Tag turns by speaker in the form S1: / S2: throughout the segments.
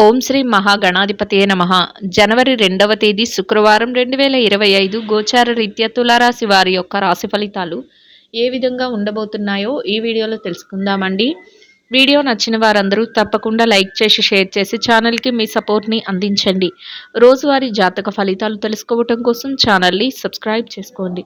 S1: ఓం శ్రీ మహాగణాధిపతియే నమ. జనవరి రెండవ తేదీ శుక్రవారం రెండు వేల ఇరవై ఐదు గోచార రీత్యా తులారాశి వారి యొక్క రాశి ఫలితాలు ఏ విధంగా ఉండబోతున్నాయో ఈ వీడియోలో తెలుసుకుందామండి. వీడియో నచ్చిన వారందరూ తప్పకుండా లైక్ చేసి షేర్ చేసి ఛానల్కి మీ సపోర్ట్ని అందించండి. రోజువారీ జాతక ఫలితాలు తెలుసుకోవటం కోసం ఛానల్ని సబ్స్క్రైబ్ చేసుకోండి.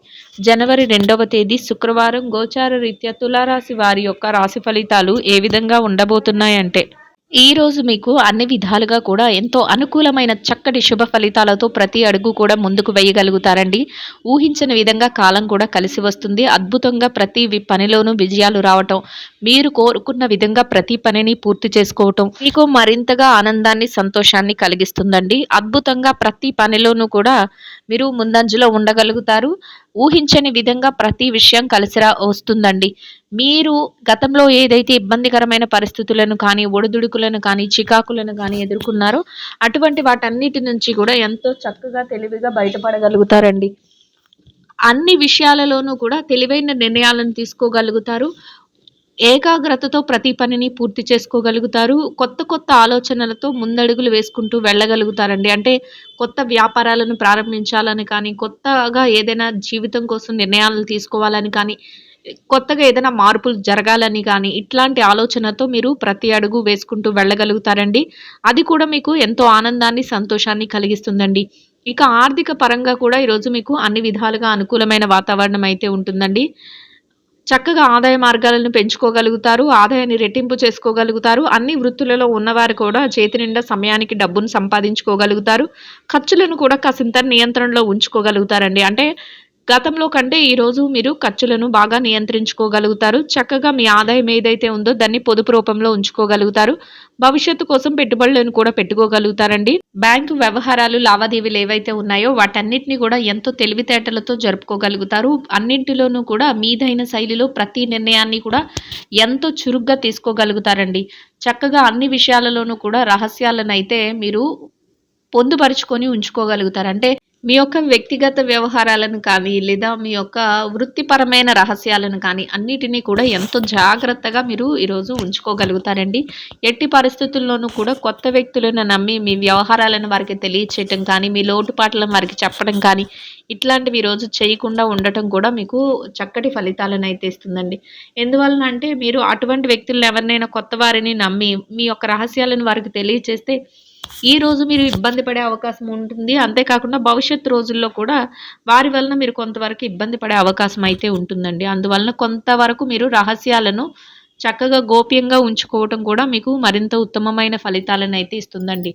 S1: జనవరి రెండవ తేదీ శుక్రవారం గోచార రీత్యా తులారాశి వారి యొక్క రాశి ఫలితాలు ఏ విధంగా ఉండబోతున్నాయంటే ఈరోజు మీకు అన్ని విధాలుగా కూడా ఎంతో అనుకూలమైన చక్కటి శుభ ఫలితాలతో ప్రతి అడుగు కూడా ముందుకు వేయగలుగుతారండి. ఊహించిన విధంగా కాలం కూడా కలిసి వస్తుంది. అద్భుతంగా ప్రతి పనిలోనూ విజయాలు రావటం మీరు కోరుకున్న విధంగా ప్రతి పనిని పూర్తి చేసుకోవటం మీకు మరింతగా ఆనందాన్ని సంతోషాన్ని కలిగిస్తుందండి. అద్భుతంగా ప్రతి పనిలోనూ కూడా మీరు ముందంజలో ఉండగలుగుతారు. ఊహించని విధంగా ప్రతి విషయం కలిసిరా వస్తుందండి. మీరు గతంలో ఏదైతే ఇబ్బందికరమైన పరిస్థితులను కానీ ఒడిదుడుకులను కానీ చికాకులను కానీ ఎదుర్కొన్నారో అటువంటి వాటన్నిటి నుంచి కూడా ఎంతో చక్కగా తెలివిగా బయటపడగలుగుతారండి. అన్ని విషయాలలోనూ కూడా తెలివైన నిర్ణయాలను తీసుకోగలుగుతారు. ఏకాగ్రతతో ప్రతి పనిని పూర్తి చేసుకోగలుగుతారు. కొత్త కొత్త ఆలోచనలతో ముందడుగులు వేసుకుంటూ వెళ్ళగలుగుతారండి. అంటే కొత్త వ్యాపారాలను ప్రారంభించాలని కానీ కొత్తగా ఏదైనా జీవితం కోసం నిర్ణయాలను తీసుకోవాలని కానీ కొత్తగా ఏదైనా మార్పులు జరగాలని కానీ ఇట్లాంటి ఆలోచనతో మీరు ప్రతి అడుగు వేసుకుంటూ వెళ్ళగలుగుతారండి. అది కూడా మీకు ఎంతో ఆనందాన్ని సంతోషాన్ని కలిగిస్తుందండి. ఇక ఆర్థిక పరంగా కూడా ఈరోజు మీకు అన్ని విధాలుగా అనుకూలమైన వాతావరణం అయితే ఉంటుందండి. చక్కగా ఆదాయ మార్గాలను పెంచుకోగలుగుతారు ఆదాయాన్ని రెట్టింపు చేసుకోగలుగుతారు. అన్ని వృత్తులలో ఉన్నవారు కూడా చేతి నిండా సమయానికి డబ్బును సంపాదించుకోగలుగుతారు. ఖర్చులను కూడా కాసింత నియంత్రణలో ఉంచుకోగలుగుతారండి. అంటే గతంలో కంటే ఈరోజు మీరు ఖర్చులను బాగా నియంత్రించుకోగలుగుతారు. చక్కగా మీ ఆదాయం ఏదైతే ఉందో దాన్ని పొదుపు రూపంలో ఉంచుకోగలుగుతారు. భవిష్యత్తు కోసం పెట్టుబడులను కూడా పెట్టుకోగలుగుతారండి. బ్యాంకు వ్యవహారాలు లావాదేవీలు ఏవైతే ఉన్నాయో వాటన్నిటిని కూడా ఎంతో తెలివితేటలతో జరుపుకోగలుగుతారు. అన్నింటిలోనూ కూడా మీదైన శైలిలో ప్రతి నిర్ణయాన్ని కూడా ఎంతో చురుగ్గా తీసుకోగలుగుతారండి. చక్కగా అన్ని విషయాలలోనూ కూడా రహస్యాలను అయితే మీరు పొందుపరుచుకొని ఉంచుకోగలుగుతారు. అంటే మీ యొక్క వ్యక్తిగత వ్యవహారాలను కానీ లేదా మీ యొక్క వృత్తిపరమైన రహస్యాలను కానీ అన్నిటినీ కూడా ఎంతో జాగ్రత్తగా మీరు ఈరోజు ఉంచుకోగలుగుతారండి. ఎట్టి పరిస్థితుల్లోనూ కూడా కొత్త వ్యక్తులను నమ్మి మీ వ్యవహారాలను వారికి తెలియచేయటం కానీ మీ లోటుపాట్లను వారికి చెప్పడం కానీ ఇట్లాంటివి ఈరోజు చేయకుండా ఉండటం కూడా మీకు చక్కటి ఫలితాలను అయితే ఇస్తుందండి. ఎందువలన అంటే మీరు అటువంటి వ్యక్తులను ఎవరినైనా కొత్త వారిని నమ్మి మీ యొక్క రహస్యాలను వారికి తెలియచేస్తే ఈ రోజు మీరు ఇబ్బంది పడే అవకాశం ఉంటుంది. అంతేకాకుండా భవిష్యత్తు రోజుల్లో కూడా వారి వలన మీరు కొంతవరకు ఇబ్బంది పడే అవకాశం అయితే ఉంటుందండి. అందువలన కొంతవరకు మీరు రహస్యాలను చక్కగా గోప్యంగా ఉంచుకోవటం కూడా మీకు మరింత ఉత్తమమైన ఫలితాలను అయితే ఇస్తుందండి.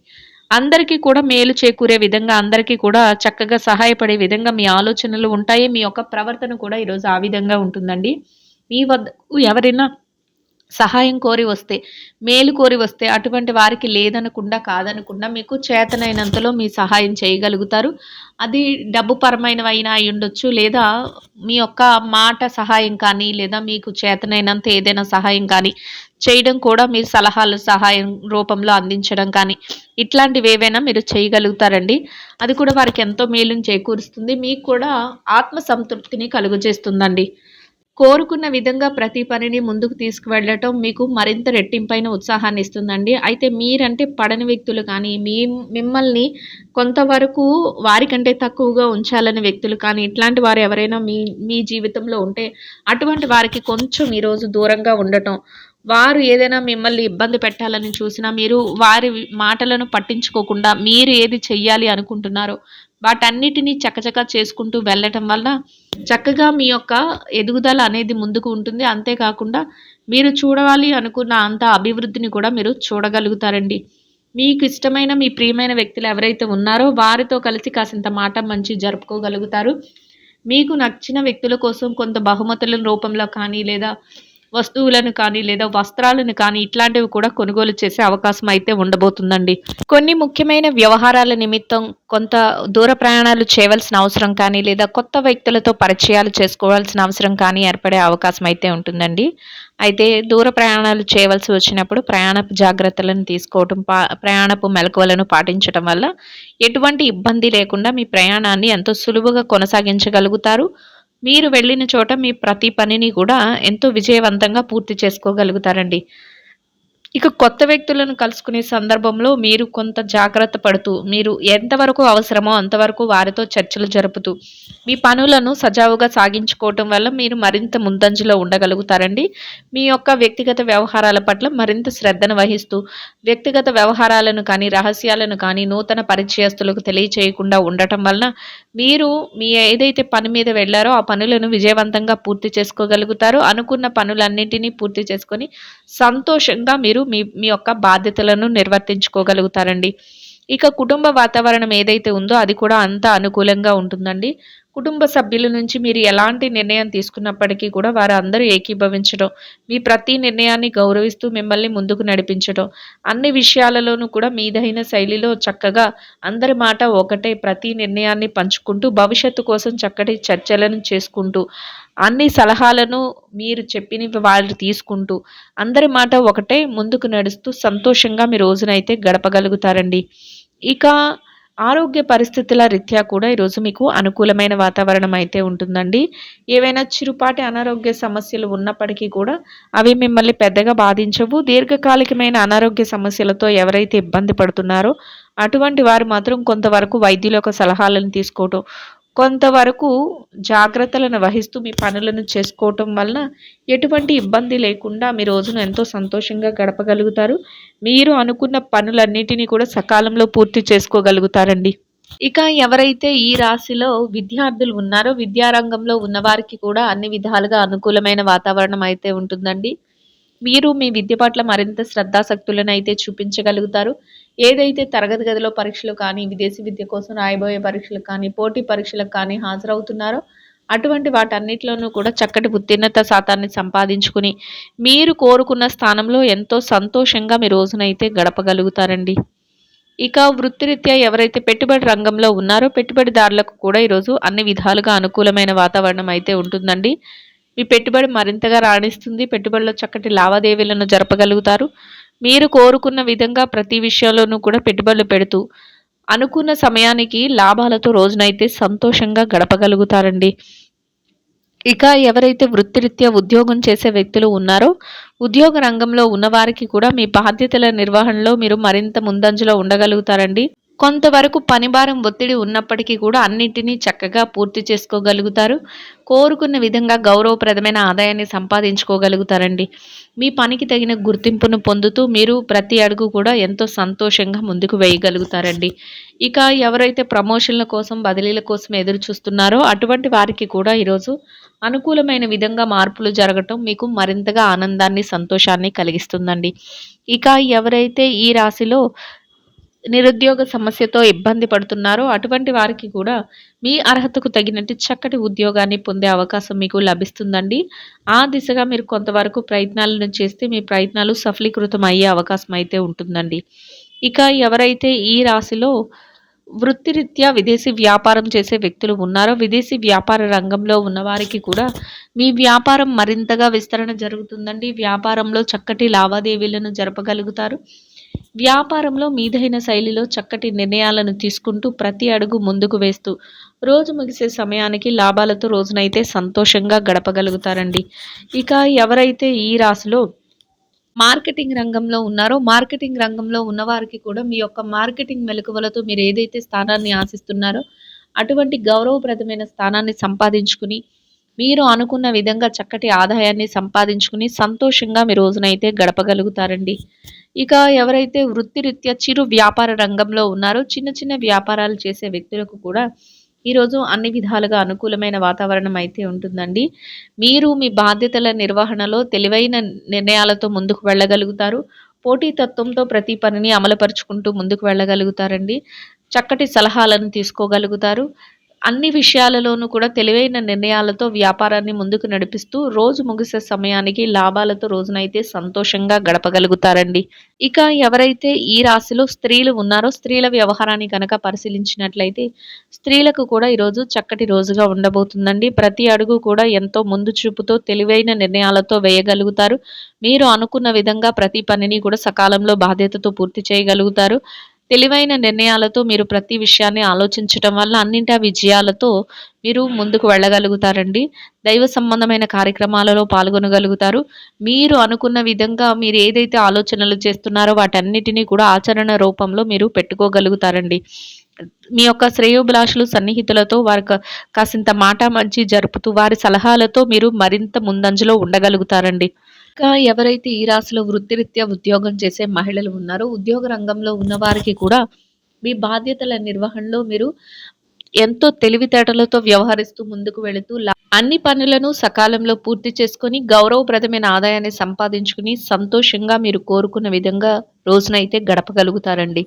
S1: అందరికీ కూడా మేలు చేకూరే విధంగా అందరికీ కూడా చక్కగా సహాయపడే విధంగా మీ ఆలోచనలు ఉంటాయి. మీ యొక్క ప్రవర్తన కూడా ఈరోజు ఆ విధంగా ఉంటుందండి. మీ వద్ద ఎవరైనా సహాయం కోరి వస్తే మేలు కోరి వస్తే అటువంటి వారికి లేదనకుండా కాదనకుండా మీకు చేతనైనంతలో మీ సహాయం చేయగలుగుతారు. అది డబ్బు పరమైనవైనా అయి ఉండొచ్చు లేదా మీ యొక్క మాట సహాయం కానీ లేదా మీకు చేతనైనంత ఏదైనా సహాయం కానీ చేయడం కూడా మీరు సలహాలు సహాయం రూపంలో అందించడం కానీ ఇట్లాంటివి ఏవైనా మీరు చేయగలుగుతారండి. అది కూడా వారికి ఎంతో మేలుని చేకూరుస్తుంది. మీకు కూడా ఆత్మ సంతృప్తిని కలుగజేస్తుందండి. కోరుకున్న విధంగా ప్రతి పనిని ముందుకు తీసుకువెళ్ళటం మీకు మరింత రెట్టింపైన ఉత్సాహాన్ని ఇస్తుందండి. అయితే మీరంటే పడని వ్యక్తులు కానీ మీ మిమ్మల్ని కొంతవరకు వారికంటే తక్కువగా ఉంచాలని వ్యక్తులు కానీ ఇట్లాంటి వారు ఎవరైనా మీ మీ జీవితంలో ఉంటే అటువంటి వారికి కొంచెం ఈరోజు దూరంగా ఉండటం వారు ఏదైనా మిమ్మల్ని ఇబ్బంది పెట్టాలని చూసినా మీరు వారి మాటలను పట్టించుకోకుండా మీరు ఏది చెయ్యాలి అనుకుంటున్నారో వాటన్నిటినీ చకచక చేసుకుంటూ వెళ్ళటం వల్ల చక్కగా మీ యొక్క ఎదుగుదల అనేది ముందుకు ఉంటుంది. అంతేకాకుండా మీరు చూడాలి అనుకున్న అంత అభివృద్ధిని కూడా మీరు చూడగలుగుతారండి. మీకు ఇష్టమైన మీ ప్రియమైన వ్యక్తులు ఎవరైతే ఉన్నారో వారితో కలిసి కాసింత మాట మంచి జరుపుకోగలుగుతారు. మీకు నచ్చిన వ్యక్తుల కోసం కొంత బహుమతుల రూపంలో కానీ లేదా వస్తువులను కానీ లేదా వస్త్రాలను కానీ ఇట్లాంటివి కూడా కొనుగోలు చేసే అవకాశం అయితే ఉండబోతుందండి. కొన్ని ముఖ్యమైన వ్యవహారాల నిమిత్తం కొంత దూర ప్రయాణాలు చేయవలసిన అవసరం కానీ లేదా కొత్త వ్యక్తులతో పరిచయాలు చేసుకోవాల్సిన అవసరం కానీ ఏర్పడే అవకాశం అయితే ఉంటుందండి. అయితే దూర ప్రయాణాలు చేయవలసి వచ్చినప్పుడు ప్రయాణపు జాగ్రత్తలను తీసుకోవటం పా ప్రయాణపు మెలకువలను పాటించటం వల్ల ఎటువంటి ఇబ్బంది లేకుండా మీ ప్రయాణాన్ని ఎంతో సులువుగా కొనసాగించగలుగుతారు. మీరు వెళ్ళిన చోట మీ ప్రతి పనిని కూడా ఎంతో విజయవంతంగా పూర్తి చేసుకోగలుగుతారండి. ఇక కొత్త వ్యక్తులను కలుసుకునే సందర్భంలో మీరు కొంత జాగ్రత్త పడుతూ మీరు ఎంతవరకు అవసరమో అంతవరకు వారితో చర్చలు జరుపుతూ మీ పనులను సజావుగా సాగించుకోవటం వల్ల మీరు మరింత ముందంజలో ఉండగలుగుతారండి. మీ యొక్క వ్యక్తిగత వ్యవహారాల పట్ల మరింత శ్రద్ధను వహిస్తూ వ్యక్తిగత వ్యవహారాలను కానీ రహస్యాలను కానీ నూతన పరిచయస్తులకు తెలియచేయకుండా ఉండటం వలన మీరు మీ ఏదైతే పని మీద వెళ్ళారో ఆ పనులను విజయవంతంగా పూర్తి చేసుకోగలుగుతారు. అనుకున్న పనులన్నింటినీ పూర్తి చేసుకొని సంతోషంగా మీరు మీ మీ యొక్క బాధ్యతలను నిర్వర్తించుకోగలుగుతారండి. ఇక కుటుంబ వాతావరణం ఏదైతే ఉందో అది కూడా అంత అనుకూలంగా ఉంటుందండి. కుటుంబ సభ్యుల నుంచి మీరు ఎలాంటి నిర్ణయం తీసుకున్నప్పటికీ కూడా వారు అందరూ ఏకీభవించడం మీ ప్రతి నిర్ణయాన్ని గౌరవిస్తూ మిమ్మల్ని ముందుకు నడిపించడం అన్ని విషయాలలోనూ కూడా మీదైన శైలిలో చక్కగా అందరి మాట ఒకటే ప్రతి నిర్ణయాన్ని పంచుకుంటూ భవిష్యత్తు కోసం చక్కటి చర్చలను చేసుకుంటూ అన్ని సలహాలను మీరు చెప్పినవి వాళ్ళు తీసుకుంటూ అందరి మాట ఒకటే ముందుకు నడుస్తూ సంతోషంగా మీ రోజునైతే గడపగలుగుతారండి. ఇక ఆరోగ్య పరిస్థితుల రీత్యా కూడా ఈరోజు మీకు అనుకూలమైన వాతావరణం అయితే ఉంటుందండి. ఏవైనా చిరుపాటి అనారోగ్య సమస్యలు ఉన్నప్పటికీ కూడా అవి మిమ్మల్ని పెద్దగా బాధించవు. దీర్ఘకాలికమైన అనారోగ్య సమస్యలతో ఎవరైతే ఇబ్బంది పడుతున్నారో అటువంటి వారు మాత్రం కొంతవరకు వైద్యుల యొక్క సలహాలను తీసుకోవటం కొంతవరకు జాగ్రత్తలను వహిస్తూ మీ పనులను చేసుకోవటం వలన ఎటువంటి ఇబ్బంది లేకుండా మీ రోజును ఎంతో సంతోషంగా గడపగలుగుతారు. మీరు అనుకున్న పనులన్నిటినీ కూడా సకాలంలో పూర్తి చేసుకోగలుగుతారండి. ఇక ఎవరైతే ఈ రాశిలో విద్యార్థులు ఉన్నారో విద్యారంగంలో ఉన్నవారికి కూడా అన్ని విధాలుగా అనుకూలమైన వాతావరణం అయితే ఉంటుందండి. మీరు మీ విద్య పట్ల మరింత శ్రద్ధాశక్తులను అయితే చూపించగలుగుతారు. ఏదైతే తరగతి గదిలో పరీక్షలు కానీ విదేశీ విద్య కోసం రాయబోయే పరీక్షలు కానీ పోటీ పరీక్షలకు కానీ హాజరవుతున్నారో అటువంటి వాటన్నిటిలోనూ కూడా చక్కటి ఉత్తీర్ణత శాతాన్ని సంపాదించుకుని మీరు కోరుకున్న స్థానంలో ఎంతో సంతోషంగా మీ రోజునైతే గడపగలుగుతారండి. ఇక వృత్తిరీత్యా ఎవరైతే పెట్టుబడి రంగంలో ఉన్నారో పెట్టుబడిదారులకు కూడా ఈరోజు అన్ని విధాలుగా అనుకూలమైన వాతావరణం అయితే ఉంటుందండి. మీ పెట్టుబడి మరింతగా రాణిస్తుంది. పెట్టుబడిలో చక్కటి లావాదేవీలను జరపగలుగుతారు. మీరు కోరుకున్న విధంగా ప్రతి విషయంలోనూ కూడా పెట్టుబడులు పెడుతూ అనుకున్న సమయానికి లాభాలతో రోజునైతే సంతోషంగా గడపగలుగుతారండి. ఇక ఎవరైతే వృత్తిరీత్యా ఉద్యోగం చేసే వ్యక్తులు ఉన్నారో ఉద్యోగ రంగంలో ఉన్నవారికి కూడా మీ బాధ్యతల నిర్వహణలో మీరు మరింత ముందంజలో ఉండగలుగుతారండి. కొంతవరకు పనిభారం ఒత్తిడి ఉన్నప్పటికీ కూడా అన్నింటినీ చక్కగా పూర్తి చేసుకోగలుగుతారు. కోరుకున్న విధంగా గౌరవప్రదమైన ఆదాయాన్ని సంపాదించుకోగలుగుతారండి. మీ పనికి తగిన గుర్తింపును పొందుతూ మీరు ప్రతి అడుగు కూడా ఎంతో సంతోషంగా ముందుకు వేయగలుగుతారండి. ఇక ఎవరైతే ప్రమోషన్ల కోసం బదిలీల కోసం ఎదురు చూస్తున్నారో అటువంటి వారికి కూడా ఈరోజు అనుకూలమైన విధంగా మార్పులు జరగటం మీకు మరింతగా ఆనందాన్ని సంతోషాన్ని కలిగిస్తుందండి. ఇక ఎవరైతే ఈ రాశిలో నిరుద్యోగ సమస్యతో ఇబ్బంది పడుతున్నారో. అటువంటి వారికి కూడా మీ అర్హతకు తగినట్టు చక్కటి ఉద్యోగాన్ని పొందే అవకాశం మీకు లభిస్తుందండి. ఆ దిశగా మీరు కొంతవరకు ప్రయత్నాలను చేస్తే మీ ప్రయత్నాలు సఫలీకృతం అయ్యే అవకాశం అయితే ఉంటుందండి. ఇక ఎవరైతే ఈ రాశిలో వృత్తిరీత్యా విదేశీ వ్యాపారం చేసే వ్యక్తులు ఉన్నారో విదేశీ వ్యాపార రంగంలో ఉన్నవారికి కూడా మీ వ్యాపారం మరింతగా విస్తరణ జరుగుతుందండి. వ్యాపారంలో చక్కటి లావాదేవీలను జరపగలుగుతారు. వ్యాపారంలో మీదైన శైలిలో చక్కటి నిర్ణయాలను తీసుకుంటూ ప్రతి అడుగు ముందుకు వేస్తూ రోజు ముగిసే సమయానికి లాభాలతో రోజునైతే సంతోషంగా గడపగలుగుతారండి. ఇక ఎవరైతే ఈ రాశిలో మార్కెటింగ్ రంగంలో ఉన్నారో మార్కెటింగ్ రంగంలో ఉన్నవారికి కూడా మీ యొక్క మార్కెటింగ్ మెలకువలతో మీరు ఏదైతే స్థానాన్ని ఆశిస్తున్నారో అటువంటి గౌరవప్రదమైన స్థానాన్ని సంపాదించుకుని మీరు అనుకున్న విధంగా చక్కటి ఆదాయాన్ని సంపాదించుకుని సంతోషంగా మీ రోజునైతే గడపగలుగుతారండి. ఇక ఎవరైతే వృత్తిరీత్యా చిరు వ్యాపార రంగంలో ఉన్నారో చిన్న చిన్న వ్యాపారాలు చేసే వ్యక్తులకు కూడా ఈరోజు అన్ని విధాలుగా అనుకూలమైన వాతావరణం అయితే ఉంటుందండి. మీరు మీ బాధ్యతల నిర్వహణలో తెలివైన నిర్ణయాలతో ముందుకు వెళ్ళగలుగుతారు. పోటీతత్వంతో ప్రతి పనిని అమలుపరుచుకుంటూ ముందుకు వెళ్ళగలుగుతారండి. చక్కటి సలహాలను తీసుకోగలుగుతారు. అన్ని విషయాలలోనూ కూడా తెలివైన నిర్ణయాలతో వ్యాపారాన్ని ముందుకు నడిపిస్తూ రోజు ముగిసే సమయానికి లాభాలతో రోజునైతే సంతోషంగా గడపగలుగుతారండి. ఇక ఎవరైతే ఈ రాశిలో స్త్రీలు ఉన్నారో స్త్రీల వ్యవహారాన్ని కనుక పరిశీలించినట్లయితే స్త్రీలకు కూడా ఈరోజు చక్కటి రోజుగా ఉండబోతుందండి. ప్రతి అడుగు కూడా ఎంతో ముందు చూపుతో తెలివైన నిర్ణయాలతో వేయగలుగుతారు. మీరు అనుకున్న విధంగా ప్రతి పనిని కూడా సకాలంలో బాధ్యతతో పూర్తి చేయగలుగుతారు. తెలివైన నిర్ణయాలతో మీరు ప్రతి విషయాన్ని ఆలోచించటం వల్ల అన్నింటా విజయాలతో మీరు ముందుకు వెళ్ళగలుగుతారండి. దైవ సంబంధమైన కార్యక్రమాలలో పాల్గొనగలుగుతారు. మీరు అనుకున్న విధంగా మీరు ఏదైతే ఆలోచనలు చేస్తున్నారో వాటన్నిటినీ కూడా ఆచరణ రూపంలో మీరు పెట్టుకోగలుగుతారండి. మీ యొక్క శ్రేయోభిలాషులు సన్నిహితులతో వారి కాసింత మాట మంచి జరుపుతూ వారి సలహాలతో మీరు మరింత ముందంజలో ఉండగలుగుతారండి. ఇంకా ఎవరైతే ఈ రాశిలో వృత్తిరీత్యా ఉద్యోగం చేసే మహిళలు ఉన్నారో ఉద్యోగ రంగంలో ఉన్నవారికి కూడా మీ బాధ్యతల నిర్వహణలో మీరు ఎంతో తెలివితేటలతో వ్యవహరిస్తూ ముందుకు వెళుతూ అన్ని పనులను సకాలంలో పూర్తి చేసుకొని గౌరవప్రదమైన ఆదాయాన్ని సంపాదించుకుని సంతోషంగా మీరు కోరుకున్న విధంగా రోజునైతే గడపగలుగుతారండి.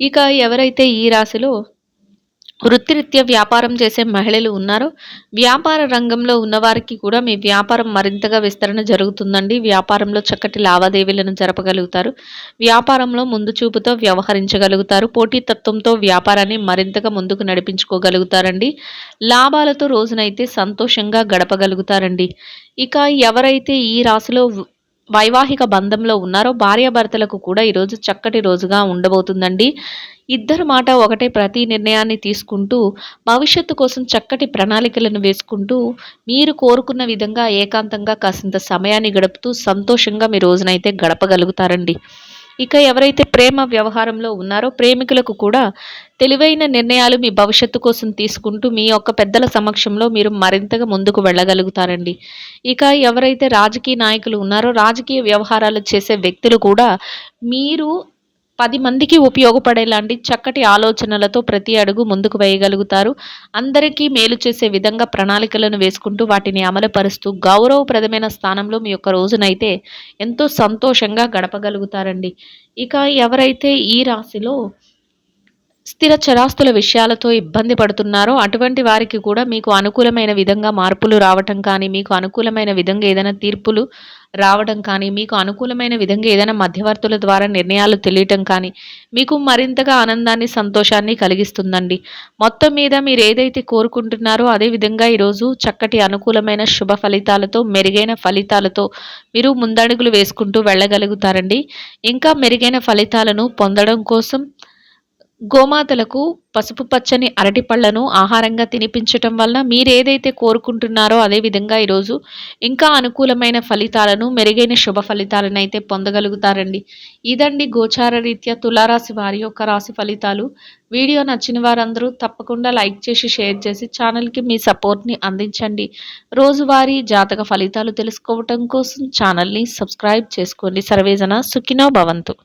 S1: ఇక ఎవరైతే ఈ రాశిలో వృత్తిరీత్యా వ్యాపారం చేసే మహిళలు ఉన్నారో. వ్యాపార రంగంలో ఉన్నవారికి కూడా మీ వ్యాపారం మరింతగా విస్తరణ జరుగుతుందండి. వ్యాపారంలో చక్కటి లావాదేవీలను జరపగలుగుతారు. వ్యాపారంలో ముందు చూపుతో వ్యవహరించగలుగుతారు. పోటీతత్వంతో వ్యాపారాన్ని మరింతగా ముందుకు నడిపించుకోగలుగుతారండి. లాభాలతో రోజునైతే సంతోషంగా గడపగలుగుతారండి. ఇక ఎవరైతే ఈ రాశిలో వైవాహిక బంధంలో ఉన్నారో భార్యాభర్తలకు కూడా ఈరోజు చక్కటి రోజుగా ఉండబోతుందండి. ఇద్దరు మాట ఒకటే ప్రతి నిర్ణయాన్ని తీసుకుంటూ భవిష్యత్తు కోసం చక్కటి ప్రణాళికలను వేసుకుంటూ మీరు కోరుకున్న విధంగా ఏకాంతంగా కాసింత సమయాన్ని గడుపుతూ సంతోషంగా మీ రోజునైతే గడపగలుగుతారండి. ఇక ఎవరైతే ప్రేమ వ్యవహారంలో ఉన్నారో ప్రేమికులకు కూడా తెలివైన నిర్ణయాలు మీ భవిష్యత్తు కోసం తీసుకుంటూ మీ యొక్క పెద్దల సమక్షంలో మీరు మరింతగా ముందుకు వెళ్ళగలుగుతారండి. ఇక ఎవరైతే రాజకీయ నాయకులు ఉన్నారో రాజకీయ వ్యవహారాలు చేసే వ్యక్తులు కూడా మీరు పది మందికి ఉపయోగపడేలాంటి చక్కటి ఆలోచనలతో ప్రతి అడుగు ముందుకు వేయగలుగుతారు. అందరికీ మేలు చేసే విధంగా ప్రణాళికలను వేసుకుంటూ వాటిని అమలుపరుస్తూ గౌరవప్రదమైన స్థానంలో మీ యొక్క రోజునైతే ఎంతో సంతోషంగా గడపగలుగుతారండి. ఇక ఎవరైతే ఈ రాశిలో స్థిర చరాస్తుల విషయాలతో ఇబ్బంది పడుతున్నారో అటువంటి వారికి కూడా మీకు అనుకూలమైన విధంగా మార్పులు రావటం కానీ మీకు అనుకూలమైన విధంగా ఏదైనా తీర్పులు రావడం కానీ మీకు అనుకూలమైన విధంగా ఏదైనా మధ్యవర్తుల ద్వారా నిర్ణయాలు తెలియటం కానీ మీకు మరింతగా ఆనందాన్ని సంతోషాన్ని కలిగిస్తుందండి. మొత్తం మీద మీరు ఏదైతే కోరుకుంటున్నారో అదే విధంగా ఈరోజు చక్కటి అనుకూలమైన శుభ ఫలితాలతో మెరుగైన ఫలితాలతో మీరు ముందడుగులు వేసుకుంటూ వెళ్ళగలుగుతారండి. ఇంకా మెరుగైన ఫలితాలను పొందడం కోసం గోమాతలకు పసుపు పచ్చని అరటి పళ్ళను ఆహారంగా తినిపించటం వలన మీరేదైతే కోరుకుంటున్నారో అదేవిధంగా ఈరోజు ఇంకా అనుకూలమైన ఫలితాలను మెరుగైన శుభ ఫలితాలను అయితే పొందగలుగుతారండి. ఇదండి గోచార రీత్యా తులారాశి వారి యొక్క రాశి ఫలితాలు. వీడియో నచ్చిన వారందరూ తప్పకుండా లైక్ చేసి షేర్ చేసి ఛానల్కి మీ సపోర్ట్ని అందించండి. రోజువారీ జాతక ఫలితాలు తెలుసుకోవటం కోసం ఛానల్ని సబ్స్క్రైబ్ చేసుకోండి. సర్వేజన సుఖినో భవంతు.